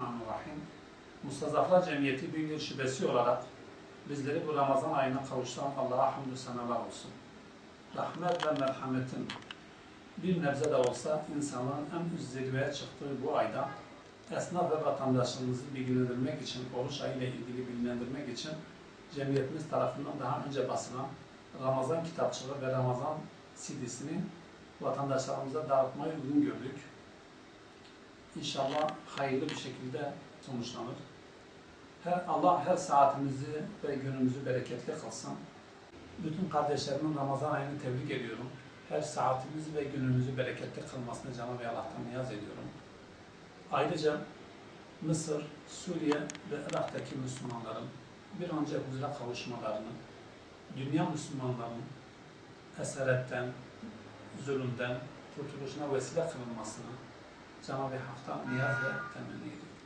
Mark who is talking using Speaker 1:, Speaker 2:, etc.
Speaker 1: Bismillahirrahmanirrahim. Mustazaflar Cemiyeti Bingöl Şubesi olarak bizleri bu Ramazan ayına kavuşturan Allah'a hamdü senalar olsun. Rahmet ve merhametin bir nebze de olsa insanların en üst zirveye çıktığı bu ayda esnaf ve vatandaşlarımızı bilgilendirmek için, oruç ayı ilgili bilgilendirmek için cemiyetimiz tarafından daha önce basılan Ramazan kitapçığı ve Ramazan CD'sini vatandaşlarımıza dağıtmayı uygun gördük. İnşallah hayırlı bir şekilde sonuçlanır. Her, Allah her saatimizi ve günümüzü bereketli kılsın. Bütün kardeşlerimin Ramazan ayını tebrik ediyorum. Her saatimizi ve günümüzü bereketli kılmasını Cenab-ı Allah'tan niyaz ediyorum. Ayrıca Mısır, Suriye ve Irak'taki Müslümanların bir an önce huzura kavuşmalarını, dünya Müslümanlarının esaretten, zulümden kurtuluşuna vesile kılınmasını Cenab-ı Hak'tan niyaz ve temenni ediyorum.